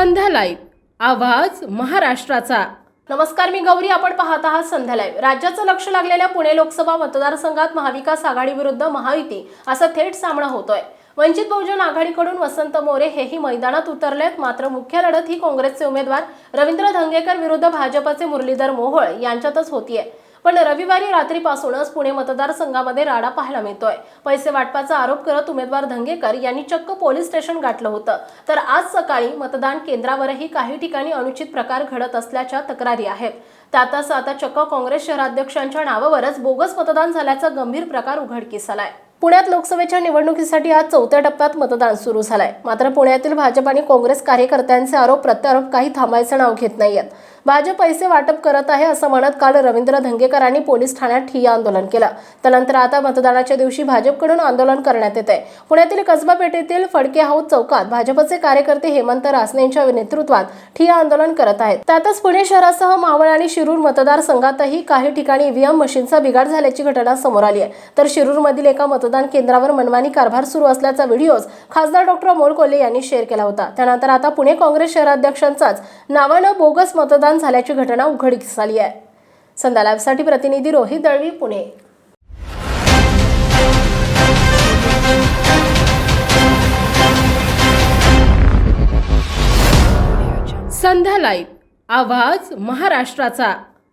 संध्या live. आवाज महाराष्ट्राचा. नमस्कार मी गौरी. आपण पाहत आहात संध्या लाईव्ह. राज्याचं लक्ष लागलेल्या पुणे लोकसभा मतदारसंघात महाविकास आघाडी विरुद्ध महायुती असा थेट सामना होतोय. वंचित बहुजन आघाडीकडून वसंत मोरे हेही मैदानात उतरलेत. मात्र मुख्य लढत ही काँग्रेसचे उमेदवार रवींद्र धंगेकर विरुद्ध भाजपचे मुरलीधर मोहोळ यांच्यातच होतीये. पण रविवारी रात्रीपासूनच पुणे मतदारसंघामध्ये राडा पाहायला मिळतोय. पैसे वाटपाचा आरोप करत उमेदवार धंगेकर यांनी चक्क पोलीस स्टेशन गाठलं होतं. तर आज सकाळी मतदान केंद्रावरही काही ठिकाणी अनुचित प्रकार घडत असल्याच्या तक्रारी आहेत. त्यातच आता चक्क काँग्रेस शहराध्यक्षांच्या नावावरच बोगस मतदान झाल्याचा गंभीर प्रकार उघडकीस आलाय. पुण्यात लोकसभेच्या निवडणुकीसाठी आज चौथ्या टप्प्यात मतदान सुरू झालंय. मात्र पुण्यातील भाजप आणि काँग्रेस कार्यकर्त्यांचे आरोप प्रत्यारोप काही थांबायचं नाव घेत नाहीयेत. भाजप पैसे वाटप करत आहे असं म्हणत काल रवींद्र धंगेकरांनी पोलीस ठाण्यात ठिय्या आंदोलन केलं. त्यानंतर आता मतदानाच्या दिवशी भाजपकडून आंदोलन करण्यात येत आहे पुण्यातील कसबा पेठेतील फडके हाऊस चौकात भाजपचे कार्यकर्ते हेमंत रासने यांच्या नेतृत्वात ठिय्या आंदोलन करत आहेत. त्यातच पुणे शहरासह मावळ आणि शिरूर मतदारसंघातही काही ठिकाणी ईव्हीएम मशीनचा बिघाड झाल्याची घटना समोर आली आहे. तर शिरूरमधील एका मतदान केंद्रावर मनमानी कारभार सुरू असल्याचा व्हिडिओज खासदार डॉक्टर अमोल कोल्हे यांनी शेअर केला होता. त्यानंतर आता पुणे काँग्रेस शहराध्यक्षांचाच नावानं बोगस मतदान झाल्याची घटना उघडकीस आली आहे. संध्या लाईव्हसाठी प्रतिनिधी रोहित दळवी पुणे. संध्या लाईव्ह आवाज महाराष्ट्राचा.